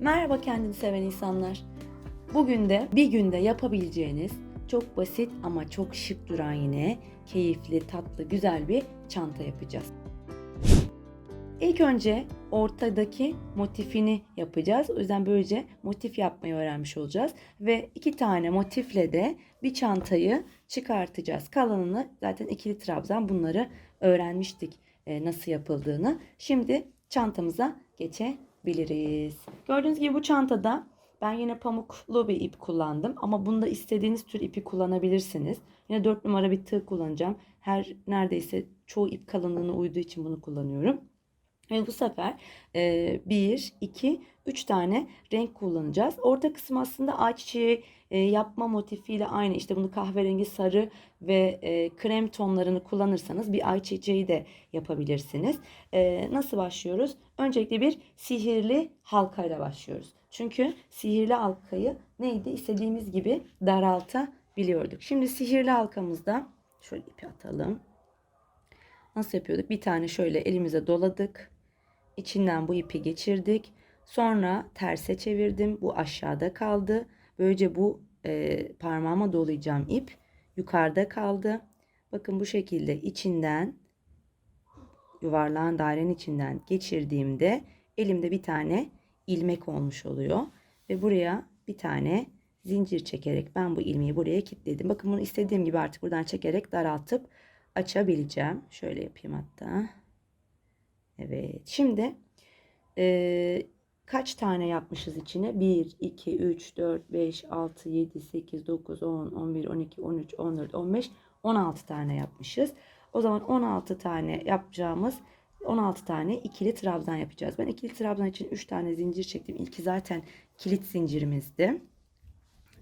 Merhaba kendini seven insanlar. Bugün de bir günde yapabileceğiniz çok basit ama çok şık duran yine keyifli, tatlı, güzel bir çanta yapacağız. İlk önce ortadaki motifini yapacağız. O yüzden böylece motif yapmayı öğrenmiş olacağız. Ve iki tane motifle de bir çantayı çıkartacağız. Kalanını zaten ikili trabzan bunları öğrenmiştik e, nasıl yapıldığını. Şimdi çantamıza geçebiliriz. Gördüğünüz gibi bu çantada ben yine pamuklu bir ip kullandım. Ama bunda istediğiniz tür ipi kullanabilirsiniz. Yine 4 numara bir tığ kullanacağım. Her neredeyse çoğu ip kalınlığına uyduğu için bunu kullanıyorum. Ve bu sefer 1, 2, 3 tane renk kullanacağız. Orta kısım aslında ayçiçeği yapma motifiyle aynı. İşte bunu kahverengi, sarı ve krem tonlarını kullanırsanız bir ayçiçeği de yapabilirsiniz. Nasıl başlıyoruz? Öncelikle bir sihirli halkayla başlıyoruz. Çünkü sihirli halkayı neydi? İstediğimiz gibi daraltabiliyorduk. Şimdi sihirli halkamızda şöyle ipi atalım. Nasıl yapıyorduk? Bir tane şöyle elimize doladık. İçinden bu ipi geçirdik. Sonra terse çevirdim. Bu aşağıda kaldı. Böylece bu e, parmağıma dolayacağım ip yukarıda kaldı. Bakın bu şekilde içinden yuvarlağın dairenin içinden geçirdiğimde elimde bir tane ilmek olmuş oluyor. Ve buraya bir tane zincir çekerek ben bu ilmeği buraya kilitledim. Bakın bunu istediğim gibi artık buradan çekerek daraltıp açabileceğim. Şöyle yapayım hatta. Evet. Şimdi e, kaç tane yapmışız içine? 1, 2, 3, 4, 5, 6, 7, 8, 9, 10, 11, 12, 13, 14, 15, 16 tane yapmışız. O zaman 16 tane yapacağımız 16 tane ikili trabzan yapacağız. Ben ikili trabzan için 3 tane zincir çektim. İlki zaten kilit zincirimizdi.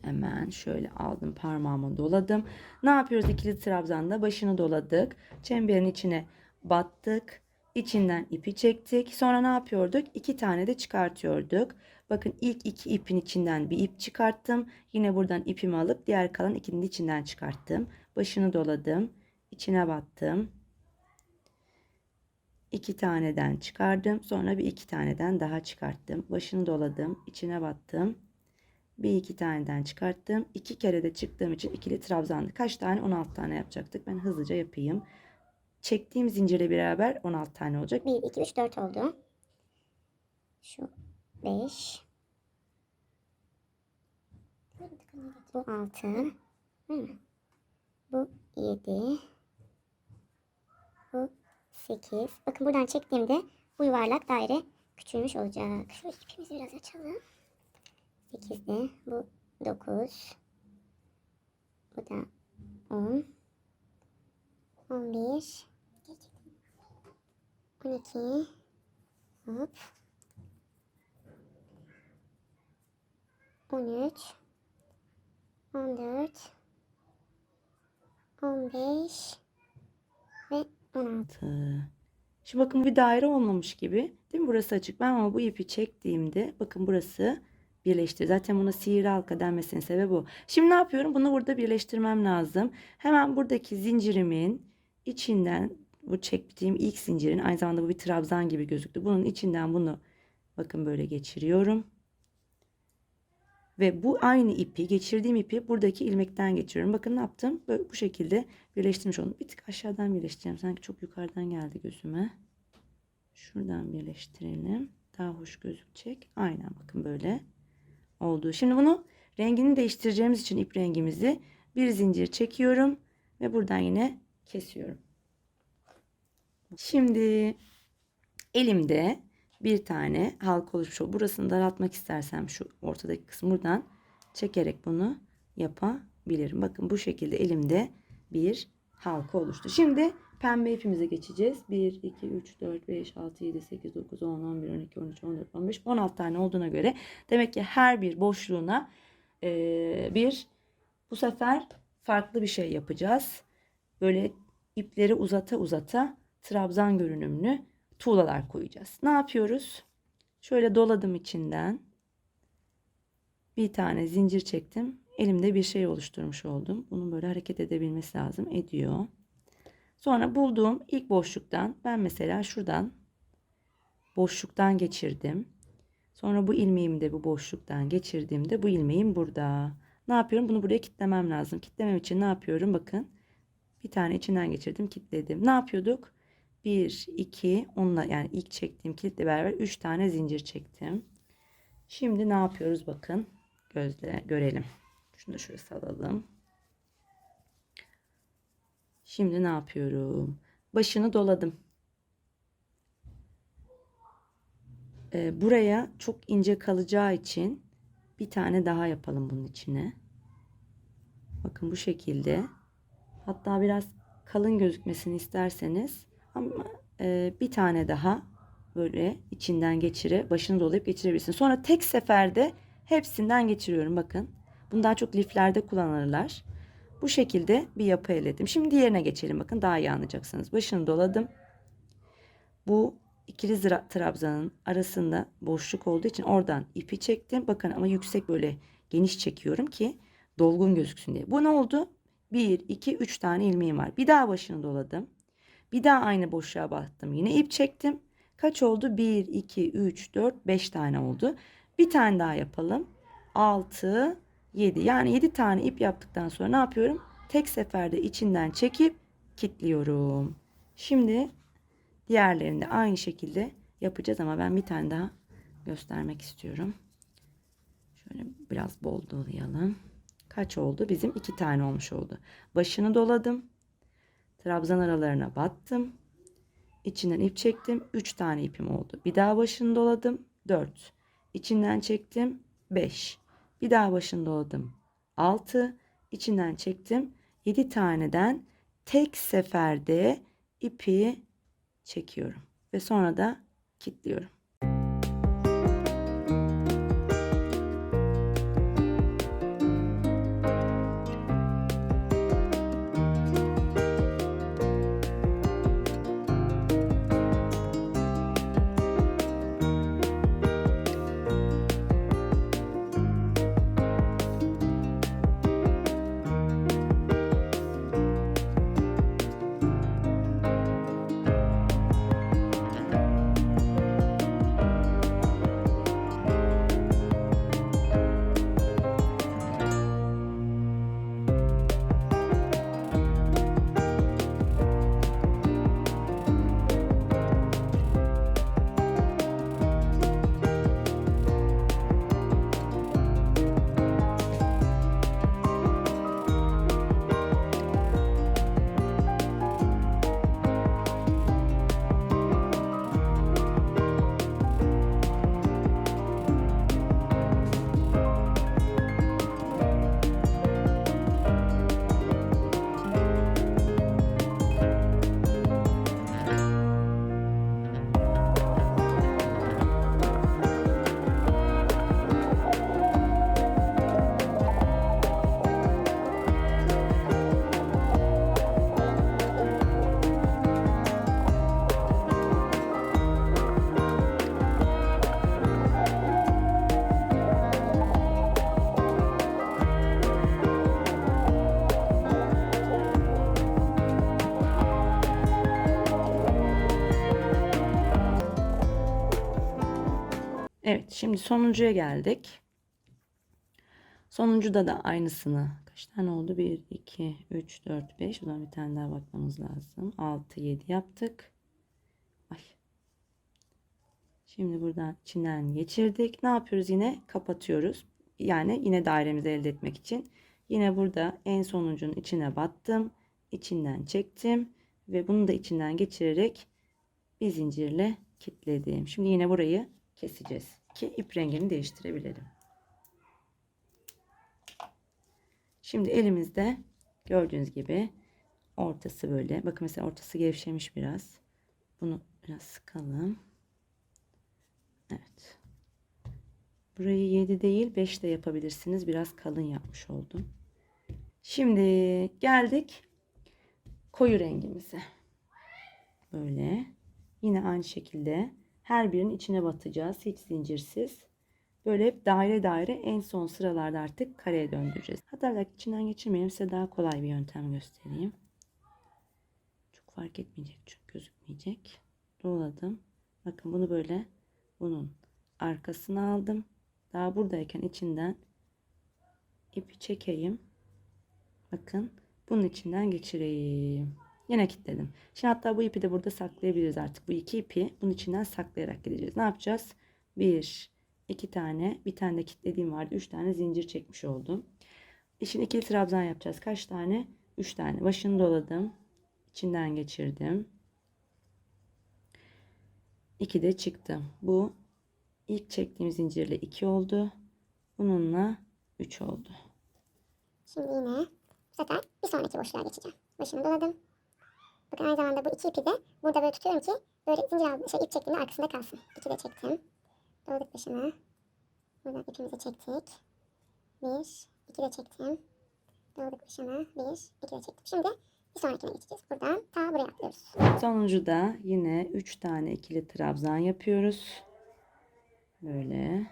Hemen şöyle aldım parmağımı doladım. Ne yapıyoruz ikili trabzanda? Başını doladık. Çemberin içine battık. İçinden ipi çektik. Sonra ne yapıyorduk? İki tane de çıkartıyorduk. Bakın ilk iki ipin içinden bir ip çıkarttım. Yine buradan ipimi alıp diğer kalan ikinin içinden çıkarttım. Başını doladım. İçine battım. İki taneden çıkardım. Sonra bir iki taneden daha çıkarttım. Başını doladım. içine battım. Bir iki taneden çıkarttım. İki kere de çıktığım için ikili trabzandı. Kaç tane? 16 tane yapacaktık. Ben hızlıca yapayım. Çektiğim zincirle beraber 16 tane olacak. 1, 2, 3, 4 oldu. Şu 5. Bu 6. Bu 7. Bu 8. Bakın buradan çektiğimde bu yuvarlak daire küçülmüş olacak. Şöyle ipimizi biraz açalım. 8'de bu 9. Bu da 10. 11. 12. Hop. 13. 14. 15. Ve 16. Şimdi bakın bir daire olmamış gibi. Değil mi? Burası açık. Ben ama bu ipi çektiğimde bakın burası birleştir. Zaten buna sihirli halka denmesinin sebebi bu. Şimdi ne yapıyorum? Bunu burada birleştirmem lazım. Hemen buradaki zincirimin içinden bu çektiğim ilk zincirin aynı zamanda bu bir trabzan gibi gözüktü. Bunun içinden bunu bakın böyle geçiriyorum. Ve bu aynı ipi geçirdiğim ipi buradaki ilmekten geçiriyorum. Bakın ne yaptım? Böyle bu şekilde birleştirmiş oldum. Bir tık aşağıdan birleştireceğim. Sanki çok yukarıdan geldi gözüme. Şuradan birleştirelim. Daha hoş gözükecek. Aynen bakın böyle oldu. Şimdi bunu rengini değiştireceğimiz için ip rengimizi bir zincir çekiyorum ve buradan yine kesiyorum. Şimdi elimde bir tane halka oluşmuş. Burasını daraltmak istersem şu ortadaki kısmı buradan çekerek bunu yapabilirim. Bakın bu şekilde elimde bir halka oluştu. Şimdi pembe ipimize geçeceğiz. 1, 2, 3, 4, 5, 6, 7, 8, 9, 10, 11, 12, 13, 14, 15, 16 tane olduğuna göre demek ki her bir boşluğuna eee, bir bu sefer farklı bir şey yapacağız. Böyle ipleri uzata uzata trabzan görünümlü tuğlalar koyacağız. Ne yapıyoruz? Şöyle doladım içinden. Bir tane zincir çektim. Elimde bir şey oluşturmuş oldum. Bunun böyle hareket edebilmesi lazım. Ediyor. Sonra bulduğum ilk boşluktan ben mesela şuradan boşluktan geçirdim. Sonra bu ilmeğimi de bu boşluktan geçirdiğimde bu ilmeğim burada. Ne yapıyorum? Bunu buraya kitlemem lazım. Kitlemem için ne yapıyorum? Bakın. Bir tane içinden geçirdim, kitledim. Ne yapıyorduk? 1, 2, onunla yani ilk çektiğim kilitle beraber 3 tane zincir çektim. Şimdi ne yapıyoruz? Bakın. Gözle görelim. Şunu da şöyle salalım. Şimdi ne yapıyorum? Başını doladım. Ee, buraya çok ince kalacağı için bir tane daha yapalım bunun içine. Bakın bu şekilde. Hatta biraz kalın gözükmesini isterseniz ama e, bir tane daha böyle içinden geçire başını dolayıp geçirebilirsiniz. Sonra tek seferde hepsinden geçiriyorum bakın. Bunu daha çok liflerde kullanırlar. Bu şekilde bir yapı elde ettim. Şimdi diğerine geçelim bakın daha iyi anlayacaksınız. Başını doladım. Bu ikili trabzanın arasında boşluk olduğu için oradan ipi çektim. Bakın ama yüksek böyle geniş çekiyorum ki dolgun gözüksün diye. Bu ne oldu? 1, 2, 3 tane ilmeğim var. Bir daha başını doladım. Bir daha aynı boşluğa battım. Yine ip çektim. Kaç oldu? 1, 2, 3, 4, 5 tane oldu. Bir tane daha yapalım. 6, 7. Yani 7 tane ip yaptıktan sonra ne yapıyorum? Tek seferde içinden çekip kilitliyorum. Şimdi diğerlerini de aynı şekilde yapacağız ama ben bir tane daha göstermek istiyorum. Şöyle biraz bol dolayalım. Kaç oldu? Bizim iki tane olmuş oldu. Başını doladım. Trabzan aralarına battım. İçinden ip çektim. 3 tane ipim oldu. Bir daha başını doladım. 4. İçinden çektim. 5. Bir daha başını doladım. 6. İçinden çektim. 7 taneden tek seferde ipi çekiyorum. Ve sonra da kilitliyorum. Şimdi sonuncuya geldik. Sonuncuda da aynısını. Kaç tane oldu? 1, 2, 3, 4, 5. O zaman bir tane daha bakmamız lazım. 6, 7 yaptık. Ay. Şimdi buradan içinden geçirdik. Ne yapıyoruz yine? Kapatıyoruz. Yani yine dairemizi elde etmek için. Yine burada en sonuncunun içine battım. İçinden çektim. Ve bunu da içinden geçirerek bir zincirle kilitledim. Şimdi yine burayı keseceğiz ki ip rengini değiştirebilelim. Şimdi elimizde gördüğünüz gibi ortası böyle. Bakın mesela ortası gevşemiş biraz. Bunu biraz sıkalım. Evet. Burayı 7 değil 5 de yapabilirsiniz. Biraz kalın yapmış oldum. Şimdi geldik koyu rengimize. Böyle. Yine aynı şekilde her birinin içine batacağız. Hiç zincirsiz. Böyle hep daire daire en son sıralarda artık kareye döndüreceğiz. Hatta içinden geçirmeyelim size daha kolay bir yöntem göstereyim. Çok fark etmeyecek çünkü gözükmeyecek. Doladım. Bakın bunu böyle bunun arkasına aldım. Daha buradayken içinden ipi çekeyim. Bakın bunun içinden geçireyim. Yine kilitledim. Şimdi hatta bu ipi de burada saklayabiliriz artık. Bu iki ipi bunun içinden saklayarak gideceğiz. Ne yapacağız? Bir, iki tane, bir tane de kilitlediğim vardı. Üç tane zincir çekmiş oldum. E şimdi ikili trabzan yapacağız. Kaç tane? Üç tane. Başını doladım. İçinden geçirdim. İki de çıktım. Bu ilk çektiğim zincirle iki oldu. Bununla üç oldu. Şimdi yine bu bir sonraki boşluğa geçeceğim. Başını doladım. Bakın aynı zamanda bu iki ipi de burada böyle tutuyorum ki böyle zincir şey ip çektiğimde arkasında kalsın. İki de çektim. Doladık başına. Buradan ipimizi çektik. Bir, iki de çektim. Doladık başına. Bir, iki de çektim. Şimdi bir sonrakine geçeceğiz. Buradan ta buraya atlıyoruz. Sonuncu da yine 3 tane ikili trabzan yapıyoruz. Böyle.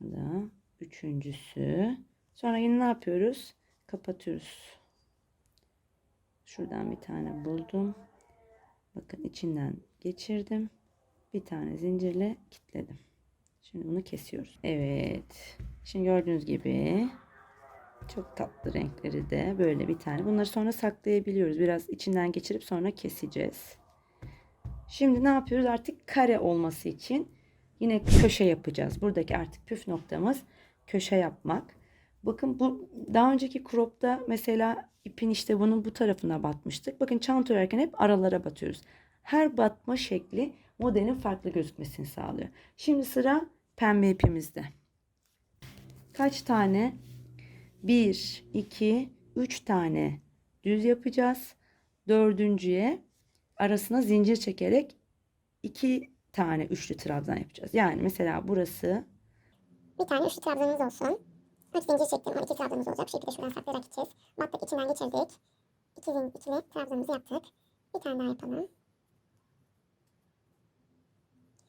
Bu da üçüncüsü. Sonra yine ne yapıyoruz? Kapatıyoruz. Şuradan bir tane buldum. Bakın içinden geçirdim. Bir tane zincirle kilitledim. Şimdi bunu kesiyoruz. Evet. Şimdi gördüğünüz gibi çok tatlı renkleri de böyle bir tane. Bunları sonra saklayabiliyoruz. Biraz içinden geçirip sonra keseceğiz. Şimdi ne yapıyoruz? Artık kare olması için yine köşe yapacağız. Buradaki artık püf noktamız köşe yapmak. Bakın bu daha önceki crop'ta mesela ipin işte bunun bu tarafına batmıştık. Bakın çanta örerken hep aralara batıyoruz. Her batma şekli modelin farklı gözükmesini sağlıyor. Şimdi sıra pembe ipimizde. Kaç tane 1, 2, 3 tane düz yapacağız. Dördüncüye arasına zincir çekerek 2 tane üçlü trabzan yapacağız. Yani mesela burası Bir tane üçlü trabzanımız olsun. Üç zincir çektim. 12 trabzanımız olacak. Bu şekilde şuradan saklayarak gideceğiz. Battık içinden geçirdik. İki zincir, ikili trabzanımızı yaptık. Bir tane daha yapalım.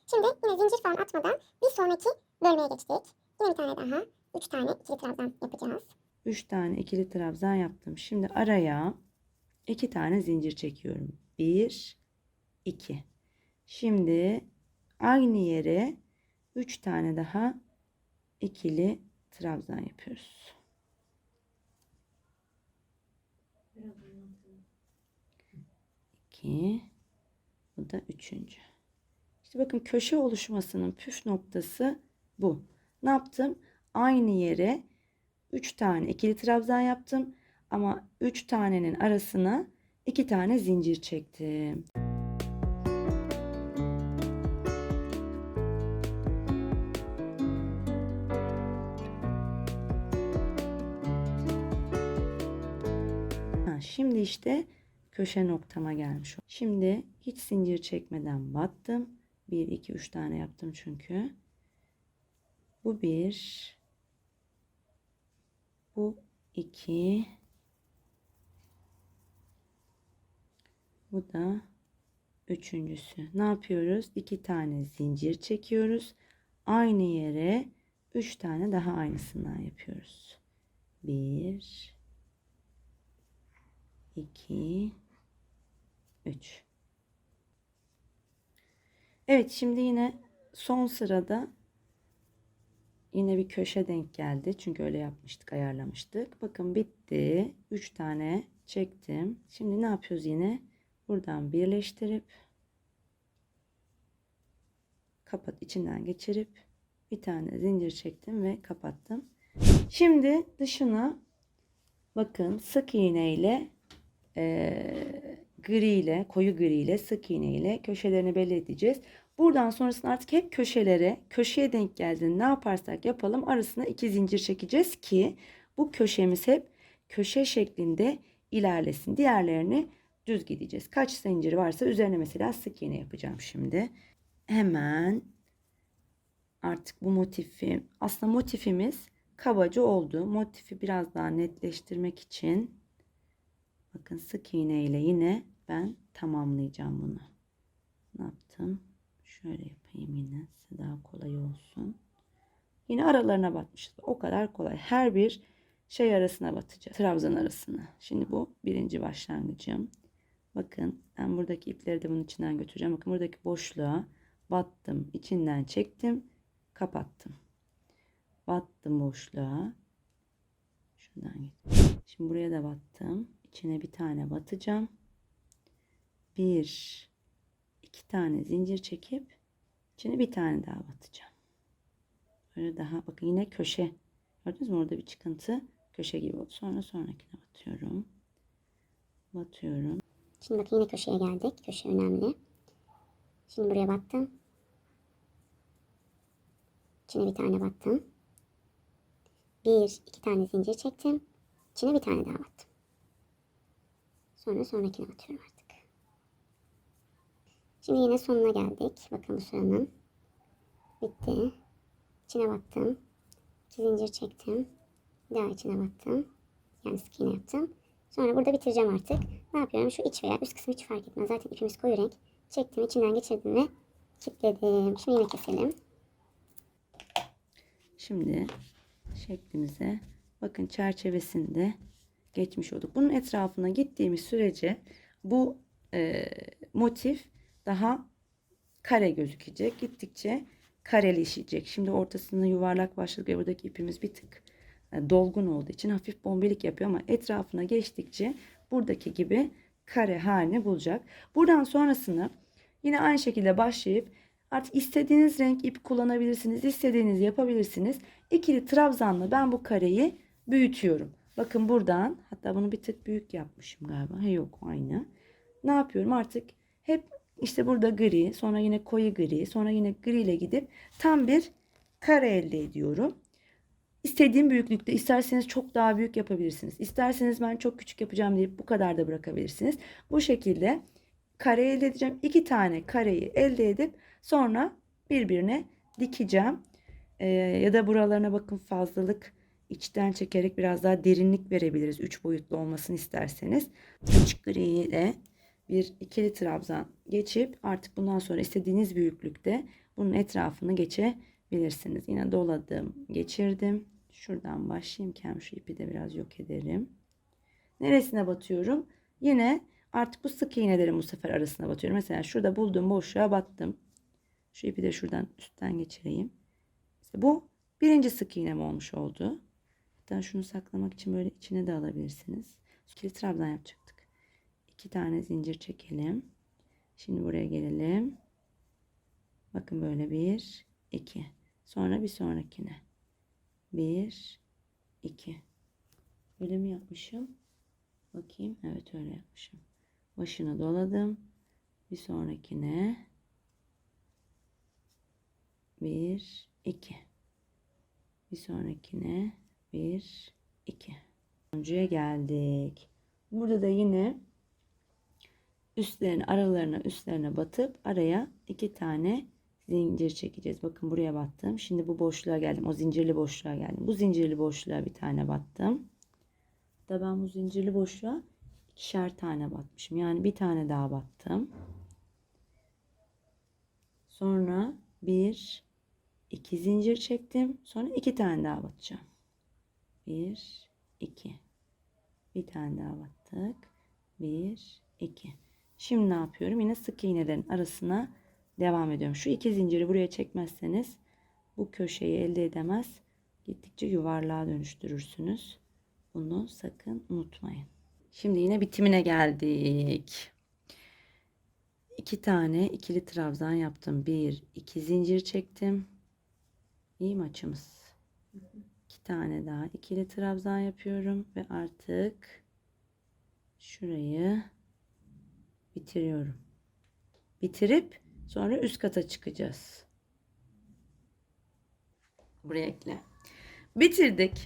Şimdi yine zincir falan atmadan bir sonraki bölmeye geçtik. Yine bir tane daha. Üç tane ikili trabzan yapacağız. 3 tane ikili trabzan yaptım. Şimdi araya 2 tane zincir çekiyorum. 1 2. Şimdi aynı yere 3 tane daha ikili trabzan yapıyoruz. İki. Bu da üçüncü. İşte bakın köşe oluşmasının püf noktası bu. Ne yaptım? Aynı yere 3 tane ikili trabzan yaptım ama 3 tanenin arasına 2 tane zincir çektim. İşte köşe noktama gelmiş. Şimdi hiç zincir çekmeden battım. 1 2 3 tane yaptım çünkü. Bu bir, bu iki. Bu da üçüncüsü. Ne yapıyoruz? İki tane zincir çekiyoruz. Aynı yere üç tane daha aynısından yapıyoruz. Bir, iki, üç. Evet şimdi yine son sırada Yine bir köşe denk geldi. Çünkü öyle yapmıştık, ayarlamıştık. Bakın bitti. 3 tane çektim. Şimdi ne yapıyoruz yine? Buradan birleştirip kapat içinden geçirip bir tane zincir çektim ve kapattım. Şimdi dışına bakın sık iğne ile e, gri ile koyu gri ile sık iğne ile köşelerini belli edeceğiz. Buradan sonrasında artık hep köşelere, köşeye denk geldiğinde ne yaparsak yapalım arasına iki zincir çekeceğiz ki bu köşemiz hep köşe şeklinde ilerlesin. Diğerlerini düz gideceğiz. Kaç zincir varsa üzerine mesela sık iğne yapacağım şimdi. Hemen artık bu motifi aslında motifimiz kabaca oldu. Motifi biraz daha netleştirmek için bakın sık iğne ile yine ben tamamlayacağım bunu. Ne yaptım? Şöyle yapayım yine size daha kolay olsun. Yine aralarına batmışız. O kadar kolay. Her bir şey arasına batacağız. Trabzan arasına. Şimdi bu birinci başlangıcım. Bakın ben buradaki ipleri de bunun içinden götüreceğim. Bakın buradaki boşluğa battım. içinden çektim. Kapattım. Battım boşluğa. Şuradan git. Şimdi buraya da battım. İçine bir tane batacağım. Bir, iki tane zincir çekip içine bir tane daha batacağım. Böyle daha bakın yine köşe. Gördünüz mü orada bir çıkıntı köşe gibi oldu. Sonra sonrakine batıyorum. Batıyorum. Şimdi bakın yine köşeye geldik. Köşe önemli. Şimdi buraya battım. İçine bir tane battım. Bir, iki tane zincir çektim. İçine bir tane daha battım. Sonra sonrakine batıyorum artık. Şimdi yine sonuna geldik. Bakın bu sıranın. Bitti. İçine battım. İki zincir çektim. Bir daha içine battım. Yani sık iğne yaptım. Sonra burada bitireceğim artık. Ne yapıyorum? Şu iç veya üst kısmı hiç fark etmez. Zaten ipimiz koyu renk. Çektim, içinden geçirdim ve kilitledim. Şimdi yine keselim. Şimdi şeklimize bakın çerçevesinde geçmiş olduk. Bunun etrafına gittiğimiz sürece bu e, motif daha kare gözükecek. Gittikçe kareleşecek. Şimdi ortasında yuvarlak başladık ve buradaki ipimiz bir tık e, dolgun olduğu için hafif bombelik yapıyor ama etrafına geçtikçe buradaki gibi kare halini bulacak. Buradan sonrasını yine aynı şekilde başlayıp artık istediğiniz renk ip kullanabilirsiniz. istediğiniz yapabilirsiniz. İkili trabzanla ben bu kareyi büyütüyorum. Bakın buradan hatta bunu bir tık büyük yapmışım galiba. He yok aynı. Ne yapıyorum artık hep işte burada gri sonra yine koyu gri sonra yine gri ile gidip tam bir kare elde ediyorum. İstediğim büyüklükte isterseniz çok daha büyük yapabilirsiniz. İsterseniz ben çok küçük yapacağım deyip bu kadar da bırakabilirsiniz. Bu şekilde kare elde edeceğim. İki tane kareyi elde edip sonra birbirine dikeceğim. Ee, ya da buralarına bakın fazlalık içten çekerek biraz daha derinlik verebiliriz. Üç boyutlu olmasını isterseniz. Açık gri ile bir ikili trabzan geçip artık bundan sonra istediğiniz büyüklükte bunun etrafını geçebilirsiniz. Yine doladım, geçirdim. Şuradan başlayayım ki hem şu ipi de biraz yok ederim. Neresine batıyorum? Yine artık bu sık iğnelerin bu sefer arasına batıyorum. Mesela şurada bulduğum boşluğa battım. Şu ipi de şuradan üstten geçireyim. İşte bu birinci sık iğnem olmuş oldu. Hatta şunu saklamak için böyle içine de alabilirsiniz. İkili trabzan yapacaktık. İki tane zincir çekelim. Şimdi buraya gelelim. Bakın böyle bir, iki. Sonra bir sonrakine. Bir, iki. Öyle mi yapmışım? Bakayım. Evet öyle yapmışım. Başını doladım. Bir sonrakine. Bir, iki. Bir sonrakine. Bir, iki. Sonuncuya geldik. Burada da yine üstlerine aralarına üstlerine batıp araya iki tane zincir çekeceğiz. Bakın buraya battım. Şimdi bu boşluğa geldim. O zincirli boşluğa geldim. Bu zincirli boşluğa bir tane battım. Da ben bu zincirli boşluğa ikişer tane batmışım. Yani bir tane daha battım. Sonra bir, iki zincir çektim. Sonra iki tane daha batacağım. Bir, iki. Bir tane daha battık. Bir, iki. Şimdi ne yapıyorum? Yine sık iğnelerin arasına devam ediyorum. Şu iki zinciri buraya çekmezseniz bu köşeyi elde edemez. Gittikçe yuvarlığa dönüştürürsünüz. Bunu sakın unutmayın. Şimdi yine bitimine geldik. İki tane ikili trabzan yaptım. Bir, iki zincir çektim. İyi mi açımız? İki tane daha ikili trabzan yapıyorum ve artık şurayı bitiriyorum. Bitirip sonra üst kata çıkacağız. Buraya ekle. Bitirdik.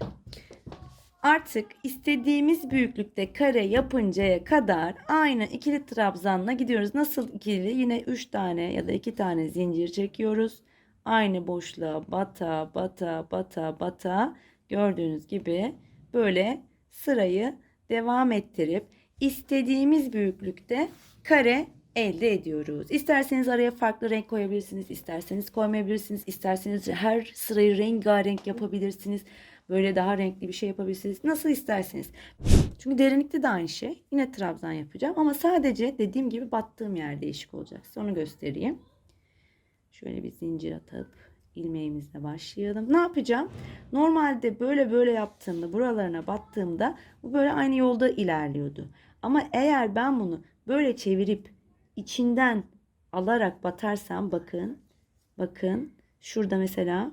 Artık istediğimiz büyüklükte kare yapıncaya kadar aynı ikili trabzanla gidiyoruz. Nasıl ikili? Yine 3 tane ya da 2 tane zincir çekiyoruz. Aynı boşluğa bata bata bata bata gördüğünüz gibi böyle sırayı devam ettirip istediğimiz büyüklükte kare elde ediyoruz. İsterseniz araya farklı renk koyabilirsiniz, isterseniz koymayabilirsiniz, isterseniz her sırayı rengarenk yapabilirsiniz. Böyle daha renkli bir şey yapabilirsiniz. Nasıl isterseniz. Çünkü derinlikte de aynı şey. Yine trabzan yapacağım ama sadece dediğim gibi battığım yer değişik olacak. Size Onu göstereyim. Şöyle bir zincir atıp ilmeğimizle başlayalım. Ne yapacağım? Normalde böyle böyle yaptığımda buralarına battığımda bu böyle aynı yolda ilerliyordu. Ama eğer ben bunu böyle çevirip içinden alarak batarsam bakın bakın şurada mesela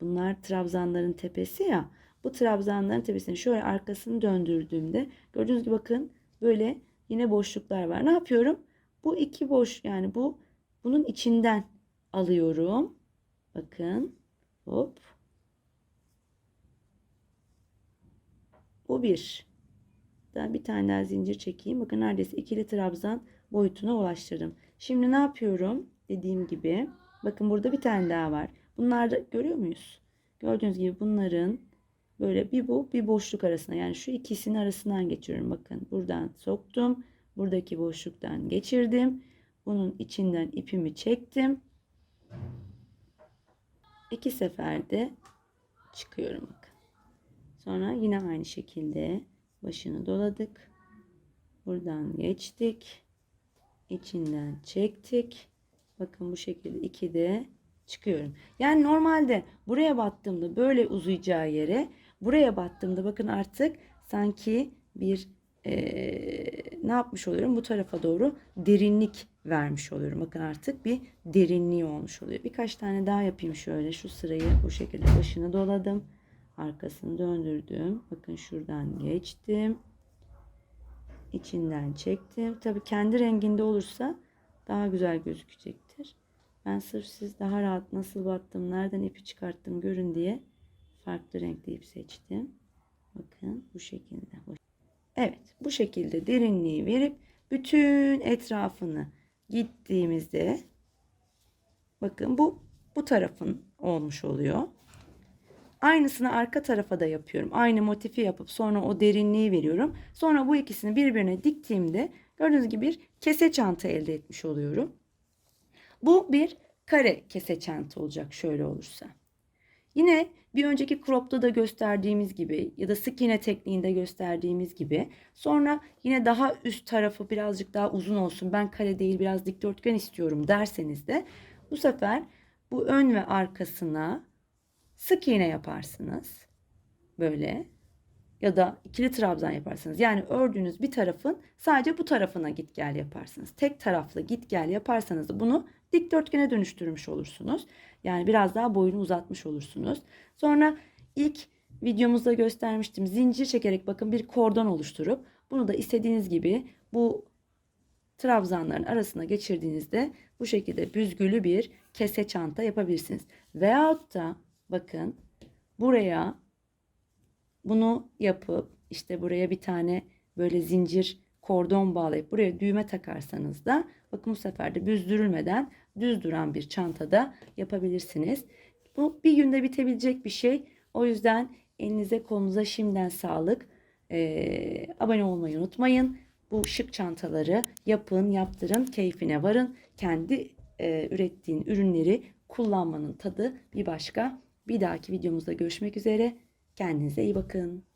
bunlar trabzanların tepesi ya bu trabzanların tepesini şöyle arkasını döndürdüğümde gördüğünüz gibi bakın böyle yine boşluklar var. Ne yapıyorum? Bu iki boş yani bu bunun içinden alıyorum. Bakın hop. Bu bir. Daha bir tane daha zincir çekeyim. Bakın neredeyse ikili trabzan boyutuna ulaştırdım. Şimdi ne yapıyorum? Dediğim gibi. Bakın burada bir tane daha var. Bunlar da görüyor muyuz? Gördüğünüz gibi bunların böyle bir bu bir boşluk arasına yani şu ikisinin arasından geçiyorum. Bakın buradan soktum. Buradaki boşluktan geçirdim. Bunun içinden ipimi çektim. İki seferde çıkıyorum bakın. Sonra yine aynı şekilde başını doladık. Buradan geçtik. İçinden çektik. Bakın bu şekilde iki de çıkıyorum. Yani normalde buraya battığımda böyle uzayacağı yere buraya battığımda bakın artık sanki bir eee, ne yapmış oluyorum? Bu tarafa doğru derinlik vermiş oluyorum. Bakın artık bir derinliği olmuş oluyor. Birkaç tane daha yapayım şöyle. Şu sırayı bu şekilde başını doladım. Arkasını döndürdüm. Bakın şuradan geçtim. İçinden çektim. Tabii kendi renginde olursa daha güzel gözükecektir. Ben sırf siz daha rahat nasıl battım, nereden ipi çıkarttım görün diye farklı renkli ip seçtim. Bakın bu şekilde. Evet bu şekilde derinliği verip bütün etrafını gittiğimizde bakın bu bu tarafın olmuş oluyor. Aynısını arka tarafa da yapıyorum. Aynı motifi yapıp sonra o derinliği veriyorum. Sonra bu ikisini birbirine diktiğimde gördüğünüz gibi bir kese çanta elde etmiş oluyorum. Bu bir kare kese çanta olacak şöyle olursa. Yine bir önceki crop'ta da gösterdiğimiz gibi ya da sık iğne tekniğinde gösterdiğimiz gibi sonra yine daha üst tarafı birazcık daha uzun olsun ben kare değil biraz dikdörtgen istiyorum derseniz de bu sefer bu ön ve arkasına sık iğne yaparsınız. Böyle ya da ikili trabzan yaparsınız. Yani ördüğünüz bir tarafın sadece bu tarafına git gel yaparsınız. Tek taraflı git gel yaparsanız bunu dikdörtgene dönüştürmüş olursunuz. Yani biraz daha boyunu uzatmış olursunuz. Sonra ilk videomuzda göstermiştim. Zincir çekerek bakın bir kordon oluşturup bunu da istediğiniz gibi bu trabzanların arasına geçirdiğinizde bu şekilde büzgülü bir kese çanta yapabilirsiniz. Veyahut da bakın buraya bunu yapıp işte buraya bir tane böyle zincir kordon bağlayıp buraya düğme takarsanız da bakın bu sefer de büzdürülmeden düz duran bir çantada yapabilirsiniz. Bu bir günde bitebilecek bir şey. O yüzden elinize kolunuza şimdiden sağlık. Ee, abone olmayı unutmayın. Bu şık çantaları yapın, yaptırın, keyfine varın. Kendi e, ürettiğin ürünleri kullanmanın tadı bir başka. Bir dahaki videomuzda görüşmek üzere. Kendinize iyi bakın.